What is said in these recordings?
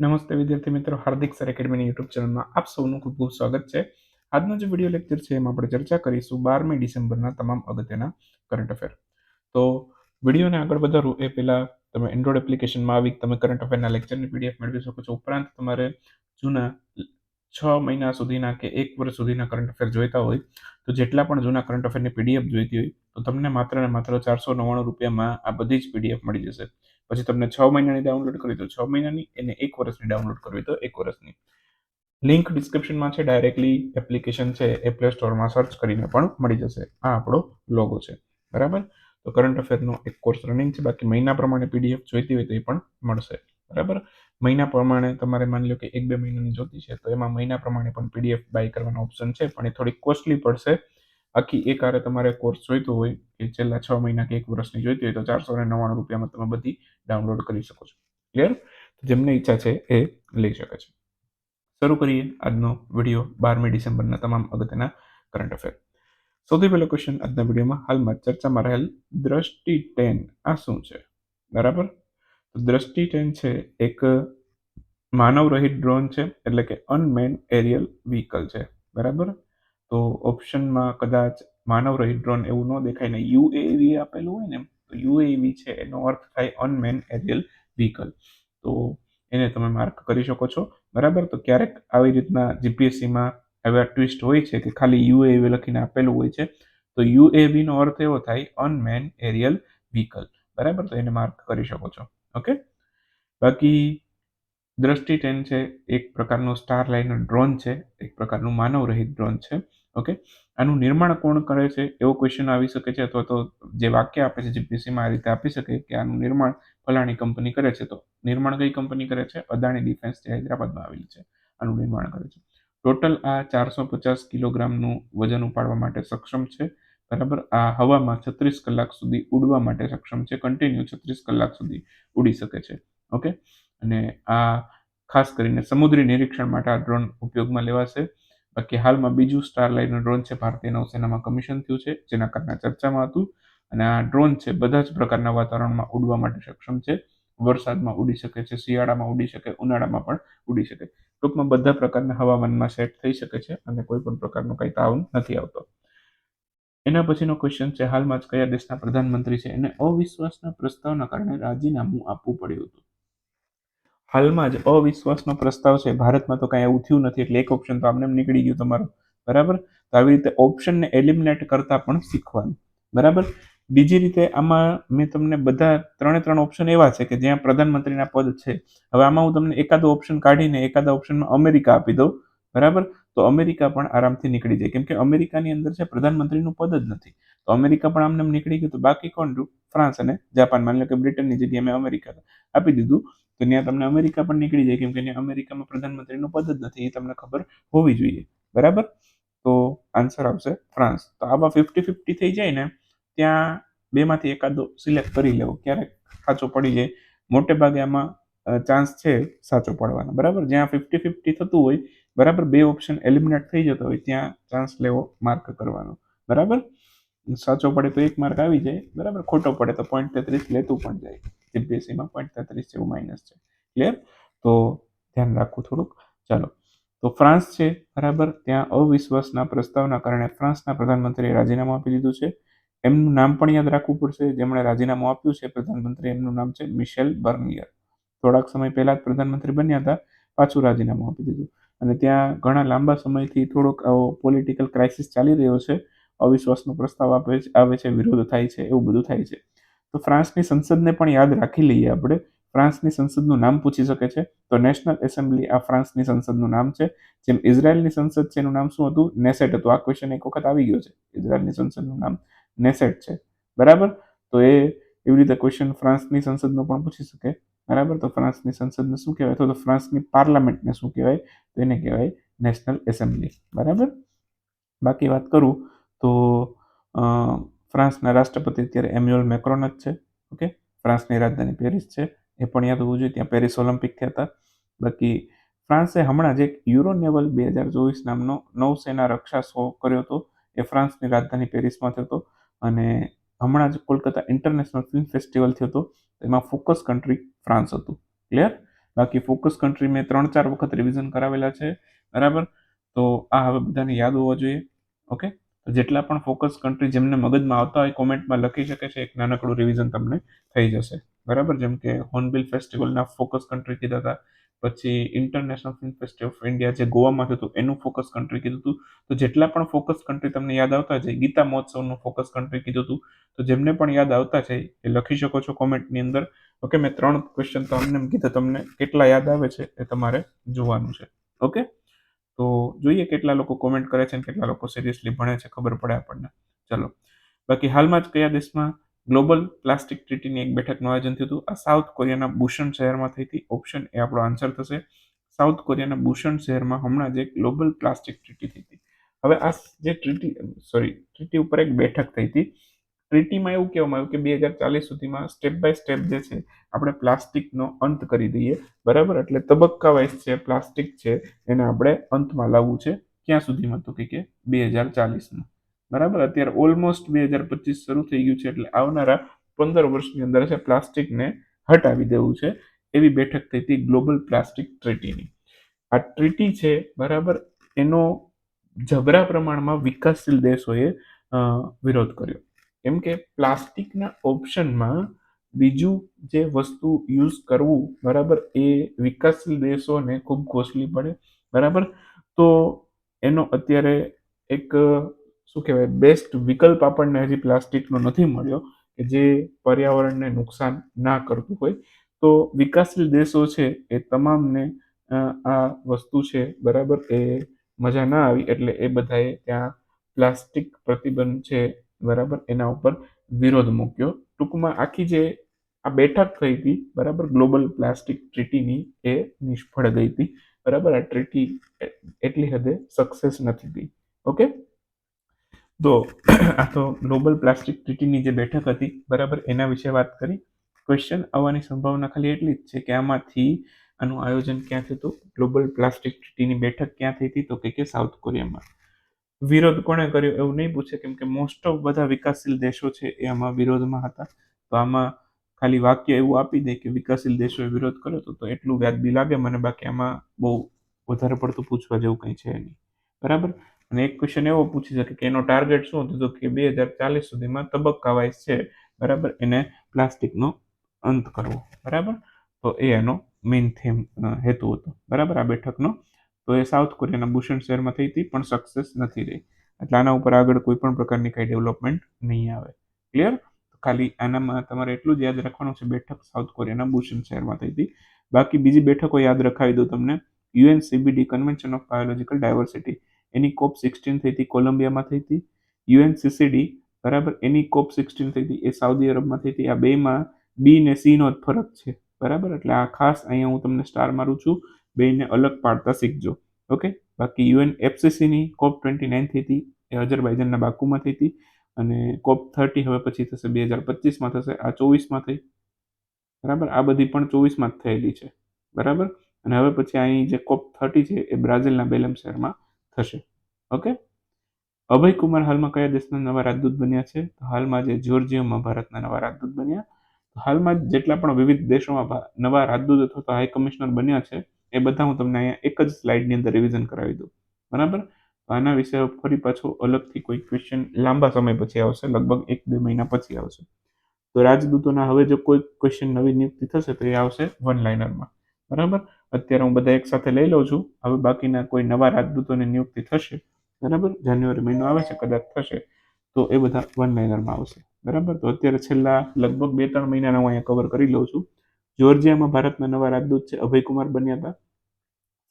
નમસ્તે વિદ્યાર્થી મિત્રો, હાર્દિક સર એકેડમીની યુટ્યુબ ચેનલમાં આપ સૌનું ખૂબ ખૂબ સ્વાગત છે. આજનો જે વીડિયો લેક્ચર છે, એમાં આપણે ચર્ચા કરીશું બારમી ડિસેમ્બરના તમામ અગત્યના કરંટ અફેર તો વિડીયોને આગળ વધારું, એ પહેલાં તમે એન્ડ્રોઇડ એપ્લિકેશનમાં આવી, તમે કરંટ અફેરના લેક્ચરની પીડીએફ મેળવી શકો છો. ઉપરાંત તમારે જૂના છ મહિના સુધીના કે એક વર્ષ સુધીના કરંટ અફેર જોઈતા હોય, તો જેટલા પણ જૂના કરંટ અફેરની પીડીએફ જોઈતી હોય, તો તમને માત્ર ને માત્ર ચારસો નવ્વાણું રૂપિયામાં આ બધી જ પીડીએફ મળી જશે. પછી તમને છ મહિનાની ડાઉનલોડ કરવી તો છ મહિનાની અને એક વર્ષની ડાઉનલોડ કરવી તો એક વર્ષની. લિંક ડિસ્ક્રિપ્શનમાં છે ડાયરેક્ટલી એપ્લિકેશન છે, એ પ્લે સ્ટોરમાં સર્ચ કરીને પણ મળી જશે. આ આપણો લોગો છે. બરાબર? તો કરંટ અફેરનો એક કોર્સ રનિંગ છે, બાકી મહિના પ્રમાણે પીડીએફ જોઈતી હોય તો એ પણ મળશે. બરાબર? મહિના પ્રમાણે તમારે માની લો કે એક બે મહિનાની જોતી છે, તો એમાં મહિના પ્રમાણે પણ પીડીએફ બાય કરવાનો ઓપ્શન છે, પણ એ થોડી કોસ્ટલી પડશે. આખી એક આરે તમારે કોર્સ જોઈતો હોય કે છેલ્લા છ મહિના કે એક વર્ષની જોઈતી હોય તો ચારસો ને નવ્વાણું રૂપિયામાં તમે બધી ડાઉનલોડ કરી શકો છો. ક્લિયર જેમને ઈચ્છા છે એ લઈ શકે છે. શરૂ કરીએ આજનો વીડિયો બારમી ડિસેમ્બરના તમામ અગત્યના કરંટ અફેર સૌથી પહેલો ક્વેશ્ચન આજના વિડીયોમાં હાલમાં ચર્ચામાં રહેલ દ્રષ્ટિ ટેન આ શું છે? બરાબર? તો દ્રષ્ટિ ટેન છે એક માનવ રહિત ડ્રોન છે, એટલે કે અનમેન એરિયલ વ્હીકલ છે. બરાબર? તો ઓપ્શનમાં કદાચ માનવ રહિત ડ્રોન એવું ન દેખાય ને યુએવી આપેલું હોય ને તો યુએવી છે, એનો અર્થ થાય અનમેન એરિયલ વ્હીકલ તો એને તમે માર્ક કરી શકો છો. બરાબર? તો ક્યારેક આવી રીતના જીપીએસસીમાં એવા ટ્વિસ્ટ હોય છે કે ખાલી યુએવી લખીને આપેલું હોય છે, તો યુએવીનો અર્થ એવો થાય અનમેન એરિયલ વ્હીકલ બરાબર? તો એને માર્ક કરી શકો છો. ઓકે? બાકી દ્રષ્ટિ ટેન છે, એક પ્રકારનું સ્ટાર લાઇનર ડ્રોન છે, એક પ્રકારનું માનવ રહિત ડ્રોન છે. ઓકે? આનું નિર્માણ કોણ કરે છે? એવો ક્વેશ્ચન આવી શકે છે અથવા તો જે વાક્ય આપે છે જીપીસીમાં આ રીતે આપી શકે કે આનું નિર્માણ ફલાણી કંપની કરે છે. તો નિર્માણ કઈ કંપની કરે છે? અદાણી ડિફેન્સ જે હૈદરાબાદમાં આવેલી છે, આનું નિર્માણ કરે છે. ટોટલ આ ચારસો પચાસ કિલોગ્રામનું વજન ઉપાડવા માટે સક્ષમ છે. બરાબર? આ હવામાં છત્રીસ કલાક સુધી ઉડવા માટે સક્ષમ છે. કન્ટિન્યુ છત્રીસ કલાક સુધી ઉડી શકે છે. ઓકે? અને આ ખાસ કરીને સમુદ્રી નિરીક્ષણ માટે આ ડ્રોન ઉપયોગમાં લેવાશે. બાકી હાલમાં બીજું સ્ટાર લાઇનર ડ્રોન છે, ભારતીય નૌસેનામાં કમિશન થયું છે, જેના કારણે ચર્ચામાં હતું. અને આ ડ્રોન છે, બધા જ પ્રકારના વાતાવરણમાં ઉડવા માટે સક્ષમ છે. વરસાદમાં ઉડી શકે છે, શિયાળામાં ઉડી શકે, ઉનાળામાં પણ ઉડી શકે. ટૂંકમાં બધા પ્રકારના હવામાનમાં સેટ થઈ શકે છે અને કોઈ પણ પ્રકારનો કંઈ તાવ નથી આવતો. એના પછીનો ક્વેશ્ચન છે, હાલમાં જ કયા દેશના પ્રધાનમંત્રી છે? એને અવિશ્વાસના પ્રસ્તાવના કારણે રાજીનામું આપવું પડ્યું હતું. હાલમાં જ અવિશ્વાસનો પ્રસ્તાવ છે. ભારતમાં તો કાંઈ એવું થયું નથી એટલે એક ઓપ્શન તો આમને નીકળી ગયું તમારું. બરાબર? તો આવી રીતે ઓપ્શનને એલિમિનેટ કરતા પણ શીખવાનું. બરાબર? બીજી રીતે આમાં મેં તમને બધા ત્રણે ત્રણ ઓપ્શન એવા છે કે જ્યાં પ્રધાનમંત્રીના પદ છે. હવે આમાં હું તમને એકાદો ઓપ્શન કાઢીને એકાદા ઓપ્શનમાં અમેરિકા આપી દઉં. બરાબર? તો અમેરિકા પણ આરામથી નીકળી જાય. કેમ કે અમેરિકાની અંદર છે, પ્રધાનમંત્રીનું પદ જ નથી. તો અમેરિકા પણ આમને નીકળી ગયું. તો બાકી કોણ રહ્યું? ફ્રાન્સ અને જાપાન માની લો કે બ્રિટનની જગ્યાએ મેં અમેરિકા આપી દીધું. તો ત્યાં તમને અમેરિકા પણ નીકળી જાય. કેમ કે ત્યાં અમેરિકામાં પ્રધાનમંત્રીનું પદ જ નથી. એ તમને ખબર હોવી જોઈએ. બરાબર? તો આન્સર આવશે ફ્રાન્સ. તો આવા ફિફ્ટી ફિફ્ટી થઈ જાય ને, ત્યાં બેમાંથી એકાદો સિલેક્ટ કરી લેવો. ક્યારેક સાચો પડી જાય. મોટે ભાગે આમાં ચાન્સ છે સાચો પડવાનો. બરાબર? જ્યાં ફિફ્ટી ફિફ્ટી થતું હોય, બરાબર, બે ઓપ્શન એલિમિનેટ થઈ જતો હોય, ત્યાં ચાન્સ લેવો માર્ક કરવાનો. બરાબર? સાચો પડે તો એક માર્ક આવી જાય, બરાબર? ખોટો પડે તો પોઈન્ટ તેત્રીસ લેતું પણ જાય. જીપીએસસીમાં પોઈન્ટ તેત્રીસ જેવું માઇનસ છે. ક્લિયર તો ધ્યાન રાખવું થોડુંક. ચાલો. તો ફ્રાન્સ છે, બરાબર? ત્યાં અવિશ્વાસના પ્રસ્તાવના કારણે ફ્રાન્સના પ્રધાનમંત્રીએ રાજીનામું આપી દીધું છે. એમનું નામ પણ યાદ રાખવું પડશે. જેમણે રાજીનામું આપ્યું છે પ્રધાનમંત્રી એમનું નામ છે મિશેલ બર્નિયર. થોડાક સમય પહેલા જ પ્રધાનમંત્રી બન્યા હતા. પાછું રાજીનામું આપી દીધું. અને ત્યાં ઘણા લાંબા સમયથી થોડોક આવો પોલિટિકલ ક્રાઇસિસ ચાલી રહ્યો છે. અવિશ્વાસનો પ્રસ્તાવ આપે આવે છે, વિરોધ થાય છે, એવું બધું થાય છે. તો ફ્રાન્સની સંસદને પણ યાદ રાખી લઈએ આપણે. ફ્રાન્સની સંસદનું નામ પૂછી શકે છે. તો નેશનલ એસેમ્બલી આ ફ્રાન્સની સંસદનું નામ છે. જેમ ઇઝરાયલની સંસદ છે એનું નામ શું હતું? નેસેટ હતું. આ ક્વેશ્ચન એક વખત આવી ગયો છે. ઇઝરાયલની સંસદનું નામ નેસેટ છે. બરાબર? તો એ એવી રીતે ક્વેશ્ચન ફ્રાન્સની સંસદનો પણ પૂછી શકે. બરાબર? તો ફ્રાન્સની સંસદને શું કહેવાય? અથવા તો ફ્રાન્સની પાર્લામેન્ટને શું કહેવાય? તો એને કહેવાય નેશનલ એસેમ્બલી. બરાબર? બાકી વાત કરું. તો ફ્રાન્સના રાષ્ટ્રપતિ અત્યારે એમ્યુઅલ મેક્રોન જ છે, ઓકે? ફ્રાન્સની રાજધાની પેરિસ છે, એ પણ યાદ હોવું જોઈએ ત્યાં પેરિસ ઓલિમ્પિક થયા હતા. બાકી ફ્રાન્સે હમણાં જ એક યુરો નેવલ બે હજાર ચોવીસ નામનો નૌસેના રક્ષા શો કર્યો હતો, એ ફ્રાન્સની રાજધાની પેરિસમાં થયો હતો. અને હમણાં જ કોલકાતા ઇન્ટરનેશનલ ફિલ્મ ફેસ્ટિવલ થયો હતો, એમાં ફોકસ કન્ટ્રી ફ્રાન્સ હતું. ક્લિયર? બાકી ફોકસ કન્ટ્રી મેં ત્રણ ચાર વખત રિવિઝન કરાવેલા છે, બરાબર? તો આ હવે બધાને યાદ હોવા જોઈએ, ઓકે? જેટલા પણ ફોકસ કન્ટ્રી જેમને મગજમાં આવતા હોય, કોમેન્ટમાં લખી શકે છે, એક નાનકડું રિવિઝન તમને થઈ જશે. બરાબર? જેમ કે હોર્નબિલ ફેસ્ટિવલના ફોકસ કન્ટ્રી કીધા હતા, પછી international film festival of India જે ગોવામાં થયું હતું, એનું ફોકસ કન્ટ્રી કીધું હતું. તો જેટલા પણ ફોકસ કન્ટ્રી તમને યાદ આવતા છે ગીતા મહોત્સવનું ફોકસ કન્ટ્રી કીધું હતું. તો જેમને પણ યાદ આવતા છે, એ લખી શકો છો કોમેન્ટની અંદર. ઓકે મેં ત્રણ ક્વેશ્ચન તો અમને કીધા, તમને કેટલા યાદ આવે છે એ તમારે જોવાનું છે. ઓકે તો જોઈએ કેટલા લોકો કોમેન્ટ કરે છે અને કેટલા લોકો સિરિયસલી ભણે છે, ખબર પડે આપણને. ચલો. બાકી હાલમાં જ કયા દેશમાં ગ્લોબલ પ્લાસ્ટિક ટ્રીટીની એક બેઠકનું આયોજન થયું હતું? આ સાઉથ કોરિયાના બુશન શહેરમાં થઈ હતી. ઓપ્શન એ આપણો આન્સર થશે. સાઉથ કોરિયાના બુશન શહેરમાં હમણાં જ ગ્લોબલ પ્લાસ્ટિક ટ્રીટી થઈ હતી. હવે આ જે ટ્રીટી સોરી ટ્રીટી ઉપર એક બેઠક થઈ હતી. ટ્રીટીમાં એવું કહેવામાં આવ્યું કે બે હજાર ચાલીસ સુધીમાં સ્ટેપ બાય સ્ટેપ જે છે, આપણે પ્લાસ્ટિકનો અંત કરી દઈએ. બરાબર? એટલે તબક્કા વાઇઝ છે પ્લાસ્ટિક છે, એને આપણે અંતમાં લાવવું છે. ક્યાં સુધીમાં? તો કે બે હજાર ચાલીસમાં. બરાબર? અત્યારે ઓલમોસ્ટ બે હજાર પચીસ શરૂ થઈ ગયું છે, એટલે આવનારા પંદર વર્ષની અંદર છે પ્લાસ્ટિકને હટાવી દેવું છે. એવી બેઠક થઈ હતી ગ્લોબલ પ્લાસ્ટિક ટ્રીટીની આ ટ્રીટી છે, બરાબર? એનો જબરા પ્રમાણમાં વિકાસશીલ દેશોએ વિરોધ કર્યો. કેમ કે પ્લાસ્ટિકના ઓપ્શનમાં બીજું જે વસ્તુ યુઝ કરવું બરાબર એ વિકાસશીલ દેશોને ખૂબ કોસ્ટલી પડે, બરાબર? તો એનો અત્યારે એક, શું કહેવાય બેસ્ટ વિકલ્પ આપણને હજી પ્લાસ્ટિકનો નથી મળ્યો કે જે પર્યાવરણને નુકસાન ના કરતું હોય. તો વિકાસશીલ દેશો છે એ તમામને આ વસ્તુ છે બરાબર એ મજા ના આવી એટલે એ બધાએ ત્યાં પ્લાસ્ટિક પ્રતિબંધ છે બરાબર? એના ઉપર વિરોધ મૂક્યો. ટૂંકમાં આખી જે આ બેઠક થઈ હતી, બરાબર? ગ્લોબલ પ્લાસ્ટિક ટ્રીટીની એ નિષ્ફળ ગઈ હતી. બરાબર? આ ટ્રીટી એટલી હદે સક્સેસ નથી થઈ. ઓકે? તો આ તો ગ્લોબલ પ્લાસ્ટિક ટ્રીટીની જે બેઠક હતી, બરાબર? એના વિશે વાત કરી. ક્વેશ્ચન આવવાની સંભાવના ખાલી એટલી જ છે કે આમાંથી આનું આયોજન ક્યાં થયું હતું? ગ્લોબલ પ્લાસ્ટિક ટ્રીટીની બેઠક ક્યાં થઈ હતી? તો કે સાઉથ કોરિયામાં. વિરોધ કોણે કર્યો એવું નહીં પૂછે, કેમ કે મોસ્ટ ઓફ બધા વિકાસશીલ દેશો છે એ આમાં વિરોધમાં હતા. તો આમાં ખાલી વાક્ય એવું આપી દે કે વિકાસશીલ દેશોએ વિરોધ કર્યો હતો તો એટલું વ્યાજબી લાગે મને, બાકી આમાં બહુ વધારે પડતું પૂછવા જેવું કંઈ છે નહીં. બરાબર? અને એક ક્વેશ્ચન એવો પૂછી શકે કે એનો ટાર્ગેટ શું હતું? કે બે હજાર ચાલીસ સુધીમાં તબક્કા વાઇઝ છે. બરાબર? એને પ્લાસ્ટિકનો અંત કરવો. બરાબર? તો એ એનો મેઇન થીમ હેતુ હતો. બરાબર? આ બેઠકનો તો એ સાઉથ કોરિયાના બુશન શહેરમાં થઈ હતી, પણ સક્સેસ નથી રહી. એટલે આના ઉપર આગળ કોઈ પણ પ્રકારની કાંઈ ડેવલપમેન્ટ નહીં આવે. ક્લિયર ખાલી આનામાં તમારે એટલું જ યાદ રાખવાનું છે, બેઠક સાઉથ કોરિયાના બુશન શહેરમાં થઈ હતી. બાકી બીજી બેઠકો યાદ રખાવી દઉં તમને. UN CBD convention of biological diversity any COP sixteen થઈ હતી, કોલંબિયામાં થઈ હતી. યુએનસીસીડી બરાબર? એની કોપ સિક્સટીન થઈ હતી, એ સાઉદી અરબમાં થઈ હતી. આ બેમાં બી ને સીનો જ ફરક છે. બરાબર? એટલે આ ખાસ અહીંયા હું તમને સ્ટાર મારું છું. બેને અલગ પાડતા શીખજો. ઓકે બાકી યુએન એફસીસીની કોપ ટ્વેન્ટી નાઇન થઈ હતી, એ અજરબાઈજાનના બાકુમાં થઈ હતી અને કોપ થર્ટી હવે પછી થશે બે હજાર પચીસમાં થશે, આ ચોવીસમાં થઈ. બરાબર? આ બધી પણ ચોવીસમાં જ થયેલી છે. બરાબર? અને હવે પછી અહીં જે કોપ થર્ટી છે, એ બ્રાઝિલના બેલમ શહેરમાં થશે. ઓકે અભય કુમાર હાલમાં કયા દેશના નવા રાજદૂત બન્યા છે? હાલમાં જે જ્યોર્જિયામાં ભારતના નવા રાજદૂત બન્યા. હાલમાં જેટલા પણ વિવિધ દેશોમાં નવા રાજદૂત અથવા તો હાઈ કમિશનર બન્યા છે એ બધા હું તમને અહીંયા એક જ સ્લાઇડની અંદર રિવિઝન કરાવી દઉં. બરાબર? આના વિશે ફરી પાછો અલગથી કોઈ ક્વેશ્ચન લાંબા સમય પછી આવશે, લગભગ એક બે મહિના પછી આવશે. તો રાજદૂતોના હવે જો કોઈ ક્વેશ્ચન નવી નિયુક્તિ થશે તો એ આવશે વન લાઇનરમાં બરાબર? અત્યારે હું બધા એક સાથે લઈ લઉં છું. હવે બાકીના કોઈ નવા રાજદૂતોની નિયુક્તિ થશે, બરાબર? જાન્યુઆરી મહિનો આવે છે, કદાચ થશે, તો એ બધા વન લાઇનરમાં આવશે. બરાબર? તો અત્યારે છેલ્લા લગભગ બે ત્રણ મહિનાના હું અહીંયા કવર કરી લઉં છું. જોર્જિયામાં ભારતના નવા રાજદૂત છે, અભયકુમાર બન્યા હતા.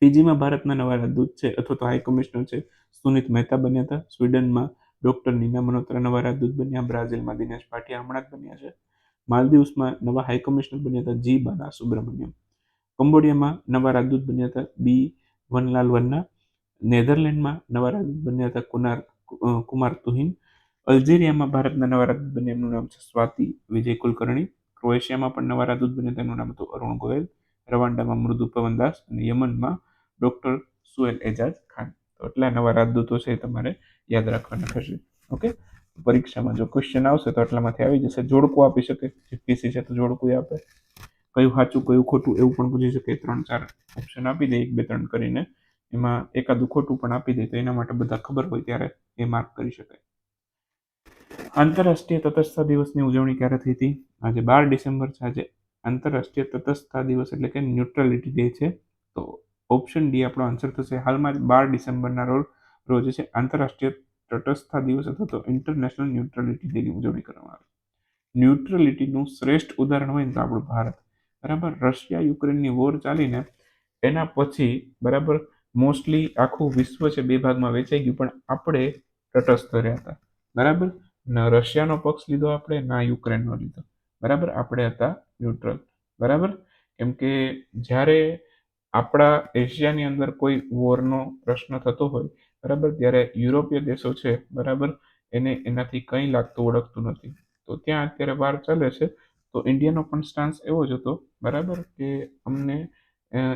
ફિજીમાં ભારતના નવા રાજદૂત છે, અથવા તો હાઈ કમિશનર છે, સુનિત મહેતા બન્યા હતા. સ્વીડનમાં ડોક્ટર નીના મનોત્રા નવા રાજદૂત બન્યા, બ્રાઝિલમાં દિનેશ ભાટિયા હમણાં જ બન્યા છે. માલદીવ્સમાં નવા હાઈ કમિશનર બન્યા હતા, જી બાલા સુબ્રમણ્યમ કંબોડિયામાં નવા રાજદૂત બન્યા હતા, બી વનલાલ વન્ના. નેધરલેન્ડમાં નવા રાજદૂત બન્યા હતા, કુનાર કુમાર તુહિન. અલ્જેરિયામાં ભારતના નવા રાજદૂત બન્યા, એમનું નામ છે સ્વાતિ વિજય કુલકર્ણી. ક્રોએશિયામાં પણ નવા રાજદૂત બન્યા. તેમનું નામ હતું અરુણ ગોયલ, રવાંડામાં મૃદુ પવનદાસ અને યમનમાં ડોક્ટર સુએલ એજાજ ખાન. તો એટલા નવા રાજદૂતો છે તમારે યાદ રાખવાના થશે. ઓકે? પરીક્ષામાં જો ક્વેશ્ચન આવશે તો એટલામાંથી આવી જશે. જોડકું આપી શકે. જીપીસી છે તો જોડકું આપે. કયું સાચું, કયું ખોટું એવું પણ પૂછી શકે. ત્રણ, ચાર ઓપ્શન આપી દે, એક, બે, ત્રણ કરીને. એમાં એકાદું ખોટું પણ આપી દે તો એના માટે બધા ખબર હોય ત્યારે એ માર્ક કરી શકાય. આંતરરાષ્ટ્રીય તટસ્થતા દિવસની ઉજવણી ક્યારે થઈ હતી? આજે બાર ડિસેમ્બર છે. આજે આંતરરાષ્ટ્રીય તટસ્થતા દિવસ એટલે કે ન્યુટ્રલિટી ડે છે. તો ઓપ્શન ડી આપણો આન્સર થશે. હાલમાં જ બાર ડિસેમ્બરના રોજ રોજ છે આંતરરાષ્ટ્રીય તટસ્થતા દિવસ અથવા તો ઇન્ટરનેશનલ ન્યુટ્રલિટી ડેની ઉજવણી કરવામાં આવે. ન્યુટ્રલિટીનું શ્રેષ્ઠ ઉદાહરણ હોય તો આપણું ભારત. બરાબર? રશિયા, યુક્રેનની વોર ચાલીને એના પછી, બરાબર મોસ્ટલી આખું વિશ્વ છે, બે ભાગમાં વેચાઈ ગયું, પણ આપણે તટસ્થ રહ્યા હતા. બરાબર? ના રશિયાનો પક્ષ લીધો આપણે, ના યુક્રેનનો લીધો. બરાબર? આપણે હતા ન્યુટ્રલ બરાબર? કેમ કે જ્યારે આપણા એશિયાની અંદર કોઈ વોરનો પ્રશ્ન થતો હોય, બરાબર? ત્યારે યુરોપીય દેશો છે, બરાબર? એને એનાથી કંઈ લાગતું ઓળખતું નથી. તો ત્યાં અત્યારે વાર ચાલે છે. તો ઇન્ડિયાનો પણ સ્ટાન્સ એવો જ હતો, બરાબર? કે અમને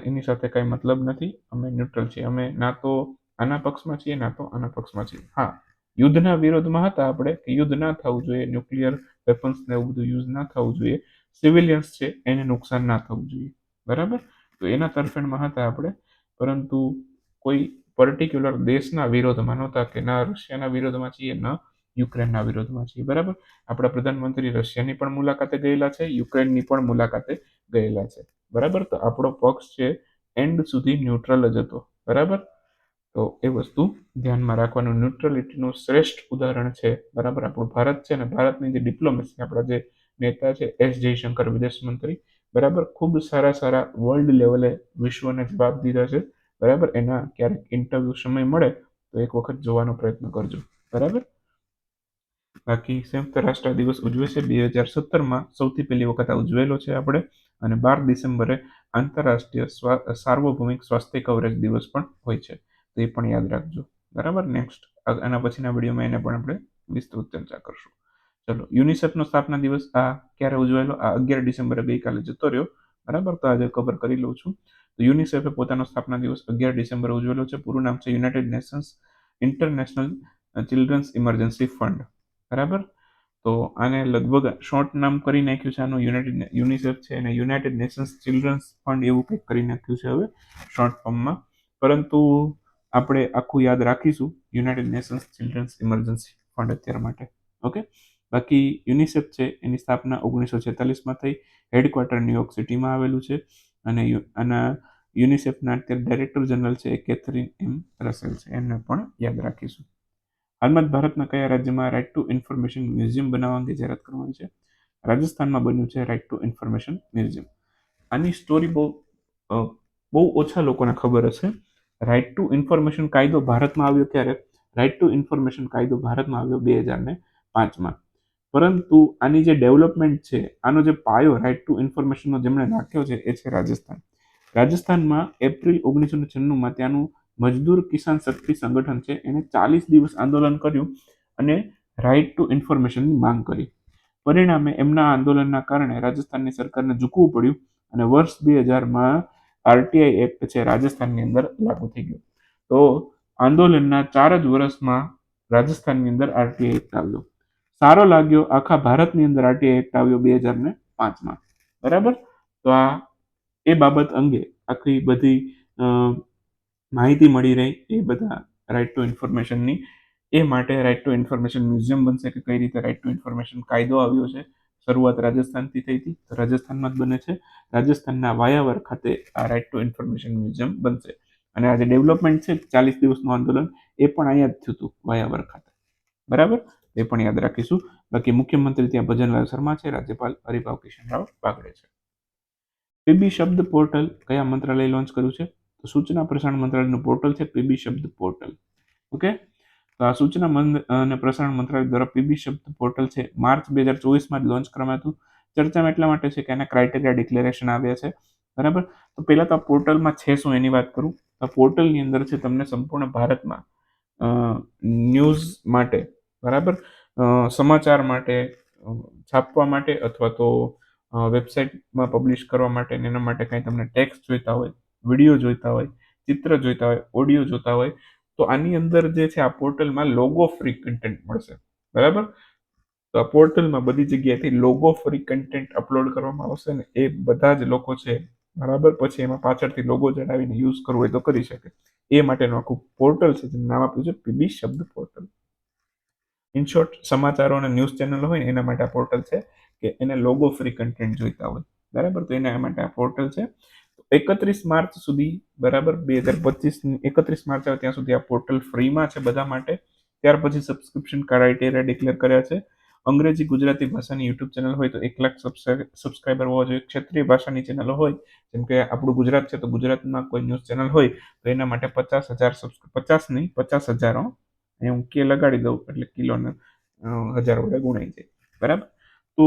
એની સાથે કાંઈ મતલબ નથી. અમે ન્યુટ્રલ છીએ. અમે ના તો આના પક્ષમાં છીએ, ના તો આના પક્ષમાં છીએ. હા. યુદ્ધના વિરોધમાં હતા આપણે કે યુદ્ધ ના થવું જોઈએ ન્યુક્લિયર વેપન્સ ને એવું બધું યુઝ ના થવું જોઈએ સિવિલિયન્સ છે એને નુકસાન ના થવું જોઈએ. બરાબર? તો એના તરફેણમાં હતા આપણે. પરંતુ કોઈ પર્ટિક્યુલર દેશના વિરોધમાં નહોતા કે ના રશિયાના વિરોધમાં છીએ, ન યુક્રેનના વિરોધમાં છીએ. બરાબર? આપણા પ્રધાનમંત્રી રશિયાની પણ મુલાકાતે ગયેલા છે, યુક્રેનની પણ મુલાકાતે ગયેલા છે. બરાબર? તો આપણો પક્ષ છે એન્ડ સુધી ન્યુટ્રલ જ હતો. બરાબર? તો એ વસ્તુ ધ્યાનમાં રાખવાનું ન્યુટ્રલિટીનું શ્રેષ્ઠ ઉદાહરણ છે. બરાબર? આપણું ભારત છે અને ભારતની જે ડિપ્લોમેસી આપણા જે નેતા છે, એસ જયશંકર, વિદેશ મંત્રી, બરાબર? ખૂબ સારા સારા વર્લ્ડ લેવલે વિશ્વને જવાબ દીધા છે. બરાબર? એના ક્યારેક ઇન્ટરવ્યૂ સમય મળે તો એક વખત જોવાનો પ્રયત્ન કરજો. બરાબર? બાકી સંયુક્ત રાષ્ટ્ર દિવસ ઉજવે છે. બે હજાર સત્તરમાં સૌથી પહેલી વખત આ ઉજવેલો છે આપણે. અને બાર ડિસેમ્બરે આંતરરાષ્ટ્રીય સાર્વભૌમિક સ્વાસ્થ્ય કવરેજ દિવસ પણ હોય છે. તો પણ યાદ રાખજો. બરાબર? નેક્સ્ટ આના પછીના વિડીયોમાં એને પણ આપણે વિસ્તૃત ચર્ચા કરશું. ચલો, યુનિસેફનો સ્થાપના દિવસ આ ક્યારે ઉજવાયેલો? આ અગિયાર ડિસેમ્બરે ગઈકાલે જતો રહ્યો. બરાબર? તો આજે કવર કરી લઉં છું. તો યુનિસેફે પોતાનો સ્થાપના દિવસ અગિયાર ડિસેમ્બરે ઉજવેલો છે. પૂરું નામ છે United Nations International Children's Emergency Fund. બરાબર? તો આને લગભગ શોર્ટ નામ કરી નાખ્યું છે આનું. યુનાઇટેડ યુનિસેફ છે અને યુનાઇટેડ નેશન્સ ચિલ્ડ્રન્સ ફંડ એવું કંઈક કરી નાખ્યું છે હવે, શોર્ટ ફોર્મમાં. પરંતુ આપણે આખું યાદ રાખીશું. United Nations Children's Emergency Fund અત્યાર માટે. ઓકે બાકી યુનિસેફ છે, એની સ્થાપના ઓગણીસો છેતાલીસમાં થઈ હેડક્વાર્ટર ન્યુયોર્ક સિટીમાં આવેલું છે. અને આના યુનિસેફના અત્યારે ડાયરેક્ટર જનરલ છે કેથરીન એમ રસેલ છે. એમને પણ યાદ રાખીશું. હાલમાં જ ભારતના કયા રાજ્યમાં રાઇટ ટુ ઇન્ફોર્મેશન મ્યુઝિયમ બનાવવા અંગે જાહેરાત કરવાની છે? રાજસ્થાનમાં બન્યું છે રાઇટ ટુ ઇન્ફોર્મેશન મ્યુઝિયમ આની સ્ટોરી બહુ બહુ ઓછા લોકોને ખબર હશે. રાઇટ ટુ ઇન્ફોર્મેશન કાયદો ભારતમાં આવ્યો ત્યારે રાઇટ ટુ ઇન્ફોર્મેશન કાયદો ભારતમાં આવ્યો બે હજાર ને પાંચમાં. પરંતુ આની જે ડેવલપમેન્ટ છે, આનો જે પાયો રાઇટ ટુ ઇન્ફોર્મેશનનો જેમણે નાખ્યો છે, એ છે રાજસ્થાન. રાજસ્થાનમાં એપ્રિલ ઓગણીસો છન્નુંમાં ત્યાંનું મજદૂર કિસાન શક્તિ સંગઠન છે, એને ચાલીસ દિવસ આંદોલન કર્યું અને રાઇટ ટુ ઇન્ફોર્મેશનની માંગ કરી. પરિણામે એમના આંદોલનના કારણે રાજસ્થાનની સરકારને ઝૂકવું પડ્યું અને વર્ષ બે હજારમાં આરટીઆઈ એક્ટ છે, રાજસ્થાનની અંદર લાગુ થઈ ગયો. તો આંદોલનના ચાર જ વર્ષમાં રાજસ્થાનની અંદર આરટીઆઈ એક્ટ આવ્યો. સારો લાગ્યો આખા ભારતની અંદર આરટીઆઈ એક્ટ આવ્યો બે હજાર ને પાંચમાં. બરાબર? તો આ એ બાબત અંગે આખી બધી માહિતી મળી રહી, એ બધા રાઇટ ટુ ઇન્ફોર્મેશનની એ માટે રાઇટ ટુ ઇન્ફોર્મેશન મ્યુઝિયમ બનશે કે કઈ રીતે રાઇટ ટુ ઇન્ફોર્મેશન કાયદો આવ્યો છે શરૂઆત રાજસ્થાનથી થઈ હતી. તો રાજસ્થાનમાં જ બને છે. રાજસ્થાનના વાયાવર ખાતે આ રાઇટ ટુ ઇન્ફોર્મેશન મ્યુઝિયમ બનશે. અને આ જે ડેવલપમેન્ટ છે, ચાલીસ દિવસનું આંદોલન, એ પણ અહીંયા જ થયું હતું, વાયાવર ખાતે. બરાબર? એ પણ યાદ રાખીશું. બાકી મુખ્યમંત્રી ત્યાં ભજનલાલ શર્મા છે, રાજ્યપાલ હરિભાવ કિશનરાવ બાગડે છે. પીબી શબ્દ પોર્ટલ કયા મંત્રાલય લોન્ચ કર્યું છે? તો સૂચના પ્રસારણ મંત્રાલયનું પોર્ટલ છે, પીબી શબ્દ પોર્ટલ. ઓકે? તો આ સૂચના અને પ્રસારણ મંત્રાલય દ્વારા પીબી શબ્દ પોર્ટલ છે. માર્ચ બે હજાર ચોવીસમાં જ લોન્ચ કરવામાં હતું ચર્ચામાં એટલા માટે છે કે એના ક્રાઇટેરિયા ડિક્લેરેશન આવ્યા છે. બરાબર? તો પહેલાં તો આ પોર્ટલમાં છે શું એની વાત કરું? આ પોર્ટલની અંદર છે તમને સંપૂર્ણ ભારતમાં ન્યૂઝ માટે, બરાબર? સમાચાર માટે છાપવા માટે અથવા તો વેબસાઇટમાં પબ્લિશ કરવા માટે એના માટે કાંઈ તમને ટેક્સ્ટ જોઈતા હોય વીડિયો જોઈતા હોય, ચિત્ર જોઈતા હોય ઓડિયો જોતા હોય તો આની અંદર જે છે આ પોર્ટલમાં લોગો ફ્રી કન્ટેન્ટ મળશે. બરાબર? તો આ પોર્ટલમાં બધી જગ્યાએથી લોગો ફ્રી કન્ટેન્ટ અપલોડ કરવામાં આવશે ને એ બધા જ લોકો છે, બરાબર? પછી એમાં પાછળથી લોગો ચડાવીને યુઝ કરવું હોય તો કરી શકે. એ માટેનું આખું પોર્ટલ છે, જેનું નામ આપ્યું છે પીબી શબ્દ પોર્ટલ. ઇન શોર્ટ સમાચારો અને ન્યૂઝ ચેનલ હોય એના માટે આ પોર્ટલ છે કે એને લોગો ફ્રી કન્ટેન્ટ જોઈતા હોય. બરાબર? તો એના માટે આ પોર્ટલ છે. એકત્રીસ માર્ચ સુધી, બરાબર, બે હજાર પચીસ એકત્રીસ માર્ચ આવે ત્યાં સુધી આ પોર્ટલ ફ્રીમાં છે બધા માટે. ત્યાર પછી સબસ્ક્રિપ્શન ક્રાઇટેરિયા ડિક્લેર કર્યા છે. અંગ્રેજી, ગુજરાતી ભાષાની યુટ્યુબ ચેનલ હોય તો એક લાખ સબસ્ક્રાઈબર હોવા જોઈએ. ક્ષેત્રીય ભાષાની ચેનલો હોય, જેમ કે આપણું ગુજરાત છે તો ગુજરાતમાં કોઈ ન્યૂઝ ચેનલ હોય, તો એના માટે પચાસ હજાર પચાસ નહીં, પચાસ હજાર હું કે લગાડી દઉં, એટલે કિલોને હજાર વડે ગુણાઈ જાય. બરાબર? તો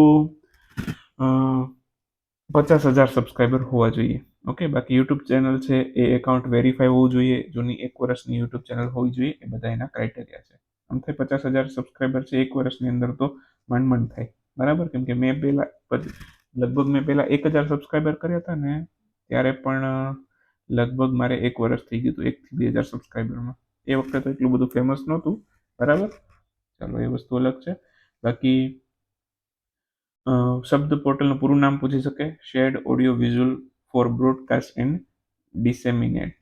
પચાસ હજાર સબસ્ક્રાઈબર હોવા જોઈએ. ઓકે બાકી યુટ્યુબ ચેનલ છે, એ એકાઉન્ટ વેરીફાઈ હોવું જોઈએ. જૂની એક વર્ષની યુટ્યુબ ચેનલ હોવી જોઈએ, એ બધા એના ક્રાઇટેરિયા છે. આમ થાય પચાસ હજાર સબસ્ક્રાઈબર છે એક વર્ષની અંદર તો માંડ માંડ થાય. બરાબર? કેમ કે મેં પહેલાં લગભગ મેં પહેલાં એક હજાર સબસ્ક્રાઈબર કર્યા હતા ને, ત્યારે પણ લગભગ મારે એક વર્ષ થઈ ગયું હતું, એકથી બે હજાર સબસ્ક્રાઈબરમાં એ વખતે તો એટલું બધું ફેમસ નહોતું. બરાબર? ચાલો, એ વસ્તુ અલગ છે. બાકી શબ્દ પોર્ટલનું પૂરું નામ પૂછી શકે. Shared audio visual for broadcast and disseminate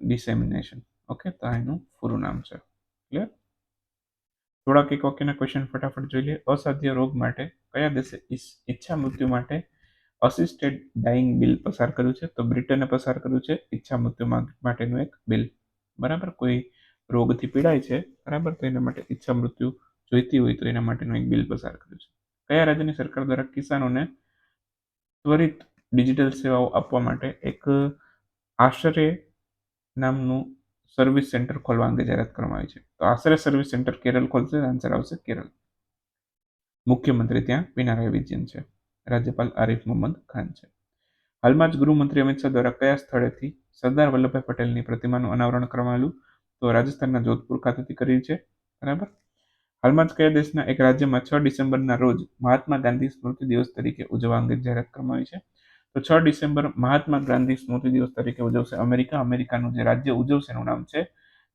dissemination okay તો એનું પૂરું નામ છે. ક્લિયર થોડાક એક વાક્યના ક્વેશ્ચન ફટાફટ જોઈ લઈએ. અસાધ્ય રોગ માટે કયા દેશે ઈચ્છા મૃત્યુ માટે અસિસ્ટેડ ડાઇંગ બિલ પસાર કર્યું છે? તો બ્રિટને પસાર કર્યું છે ઈચ્છા મૃત્યુ માટેનું એક બિલ બરાબર? કોઈ રોગથી પીડાય છે, બરાબર? તો એના માટે ઈચ્છા મૃત્યુ જોઈતી હોય તો એના માટેનું એક બિલ પસાર કર્યું છે. કયા રાજ્યની સરકાર દ્વારા કિસાનોને ત્વરિત ડિજિટલ સેવાઓ આપવા માટે એક આશ્રય નામનું સર્વિસ સેન્ટર ખોલવા અંગે જાહેરાત કરવામાં આવી છે. તો આશ્રય સર્વિસ સેન્ટર કેરળ ખોલશે, આન્સર આવશે કેરળ મુખ્યમંત્રી ત્યાં પિનારાય વિજયન છે. રાજ્યપાલ આરિફ મોહમ્મદ ખાન છે. હાલમાં જ ગૃહમંત્રી અમિત શાહ દ્વારા કયા સ્થળેથી સરદાર વલ્લભભાઈ પટેલની પ્રતિમાનું અનાવરણ કરવામાં આવ્યું તો રાજસ્થાનના જોધપુર ખાતેથી કર્યું છે. બરાબર? હાલમાં જ કયા દેશના એક રાજ્યમાં છ ડિસેમ્બરના રોજ મહાત્મા ગાંધી સ્મૃતિ દિવસ તરીકે ઉજવવા અંગે જાહેરાત કરવામાં આવી છે? તો છ ડિસેમ્બર મહાત્મા ગાંધી સ્મૃતિ દિવસ તરીકે ઉજવશે અમેરિકા. અમેરિકાનું જે રાજ્ય ઉજવશે એનું નામ છે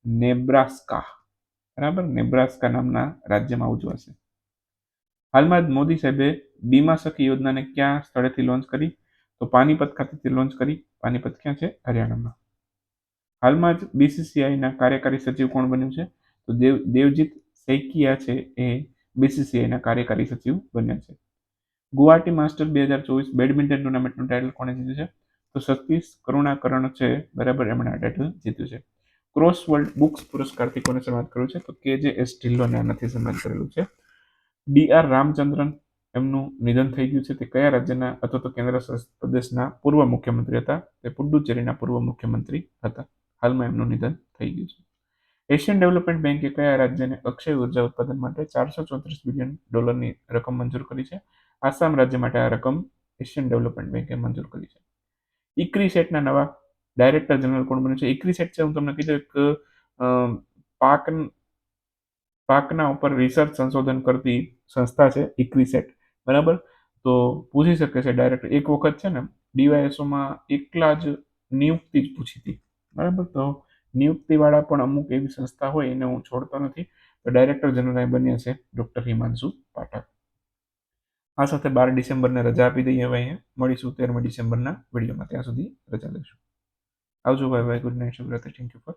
નેબ્રાસ્કા. બરાબર? નેબ્રાસ્કા નામના રાજ્યમાં ઉજવાશે. હાલમાં જ મોદી સાહેબે બીમા સખી યોજનાને ક્યાં સ્થળેથી લોન્ચ કરી? તો પાનીપત ખાતેથી લોન્ચ કરી. પાનીપત ક્યાં છે? હરિયાણામાં. હાલમાં જ બીસીસીઆઈના કાર્યકારી સચિવ કોણ બન્યું છે? તો દેવ, દેવજીત સૈકિયા છે એ બીસીસીઆઈના કાર્યકારી સચિવ બન્યા છે. ગુવાહાટી માસ્ટર બે હજાર ચોવીસ બેડમિન્ટન ટુર્નામેન્ટનું ટાઇટલ કોણે જીત્યું છે? તો સતીશ કરુણાકરણ છે. બરાબર, એમણે આ ટાઇટલ જીત્યું છે. ક્રોસ વર્લ્ડ બુક્સ પુરસ્કારથી કોને સન્માનિત કર્યું છે? તો કે જે એસ ઢિલ્લોને આનાથી સન્માનિત કરેલું છે. ડી આર રામચંદ્રન એમનું નિધન થઈ ગયું છે. તે કયા રાજ્યના અથવા તો કેન્દ્ર પ્રદેશના પૂર્વ મુખ્યમંત્રી હતા? તે પુડુચેરીના પૂર્વ મુખ્યમંત્રી હતા. હાલમાં એમનું નિધન થઈ ગયું છે. એશિયન ડેવલપમેન્ટ બેંકે કયા રાજ્યને અક્ષય ઊર્જા ઉત્પાદન માટે ચારસો ચોત્રીસ બિલિયન ડોલરની રકમ મંજૂર કરી છે? આસામ રાજ્ય માટે આ રકમ એશિયન ડેવલપમેન્ટ બેંકે મંજૂર કરી છે. ઇક્રીસેટના નવા ડાયરેક્ટર જનરલ કોણ બન્યું છે? ઇક્રીસેટ છે, હું તમને કીધું એક પાક, પાકના ઉપર રિસર્ચ સંશોધન કરતી સંસ્થા છે ઇક્રીસેટ બરાબર? તો પૂછી શકે છે ડાયરેક્ટર એક વખત છે ને, ડીવાયએસઓમાં એકલા જ નિયુક્તિ જ પૂછી હતી. બરાબર? તો નિયુક્તિવાળા પણ અમુક એવી સંસ્થા હોય, એને હું છોડતો નથી. તો ડાયરેક્ટર જનરલ બન્યા છે ડૉક્ટર હિમાંશુ પાઠક આ સાથે બાર ડિસેમ્બરને રજા આપી દઈએ હવે અહીંયા. મળીશું તેરમી ડિસેમ્બરના વિડીયોમાં. ત્યાં સુધી રજા લઈશું આવજો બાય બાય ગુડ નાઇટ શુભરાત્રી થેન્ક યુ ફોર